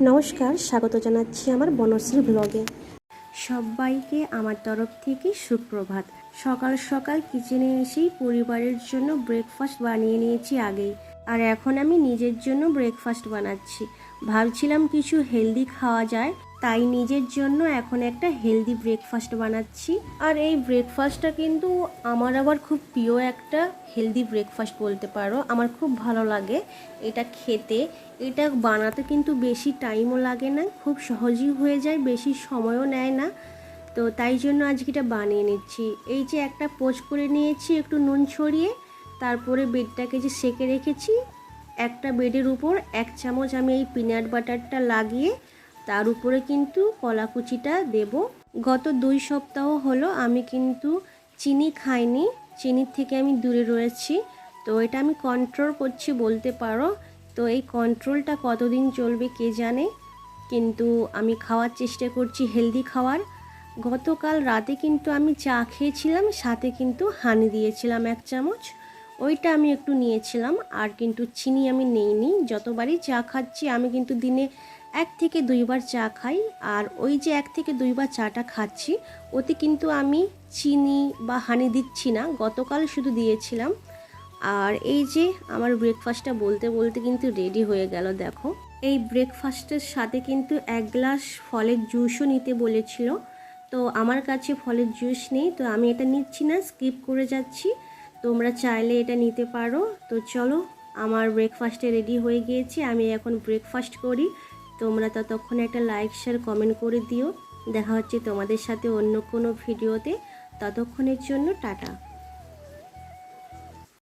নমস্কার, স্বাগত জানাচ্ছি আমার বনশ্রী ব্লগে। সবাইকে আমার তরফ থেকে সুপ্রভাত। সকাল সকাল কিচেনে এসেই পরিবারের জন্য ব্রেকফাস্ট বানিয়ে নিয়েছি আগেই। আর এখন আমি নিজের জন্য ব্রেকফাস্ট বানাচ্ছি। ভাবছিলাম কিছু হেলদি খাওয়া যায় তাই নিজের জন্য এখন একটা হেলদি ব্রেকফাস্ট বানাচ্ছি। আর এই ব্রেকফাস্টটা কিন্তু আমার আবার খুব প্রিয় একটা হেলদি ব্রেকফাস্ট বলতে পারো। আমার খুব ভালো লাগে এটা খেতে। এটা বানাতে কিন্তু বেশি টাইমও লাগে না, খুব সহজেই হয়ে যায়, বেশি সময়ও নেয় না। তো তাই জন্য আজকে এটা বানিয়ে নিচ্ছি। এই যে একটা পোচ করে নিয়েছি, একটু নুন ছড়িয়ে, তারপরে বেডটাকে যে সেকে রেখেছি, একটা বেডের উপর এক চামচ আমি এই পিনাট বাটারটা লাগিয়ে তার উপরে কিন্তু কলাকুচিটা দেব। গত দুই সপ্তাহ হলো আমি কিন্তু চিনি খাইনি। চিনির থেকে আমি দূরে রয়েছি। তো এটা আমি কন্ট্রোল করছি বলতে পারো। তো এই কন্ট্রোলটা কতদিন চলবে কে জানে? কিন্তু আমি খাওয়ার চেষ্টা করছি হেলদি খাওয়ার। গতকাল রাতে কিন্তু আমি চা খেয়েছিলাম, সাথে কিন্তু হানি দিয়েছিলাম এক চামচ। ওইটা আমি একটু নিয়েছিলাম, আর কিন্তু চিনি আমি নেইনি। যতবারই চা খাচ্ছি, আমি কিন্তু দিনে এক থেকে দুইবার চা খাই, আর ওই যে এক থেকে দুইবার চাটা খাচ্ছি, ওতে কিন্তু আমি চিনি বা হানি দিচ্ছি না, গতকাল শুধু দিয়েছিলাম। আর এই যে আমার ব্রেকফাস্টটা বলতে বলতে কিন্তু রেডি হয়ে গেল, দেখো। এই ব্রেকফাস্টের সাথে কিন্তু এক গ্লাস ফলের জুসও নিতে বলেছিল। তো আমার কাছে ফলের জুস নেই, তো আমি এটা নিচ্ছি না স্কিপ করে যাচ্ছি। তোমরা চাইলে এটা নিতে পারো। তো চলো, আমার ব্রেকফাস্টে রেডি হয়ে গিয়েছে, আমি এখন ব্রেকফাস্ট করি। তোমরা ততক্ষণে একটা লাইক শেয়ার কমেন্ট করে দিও। দেখা হচ্ছে তোমাদের সাথে অন্য কোনো ভিডিওতে। ততক্ষণের জন্য টাটা।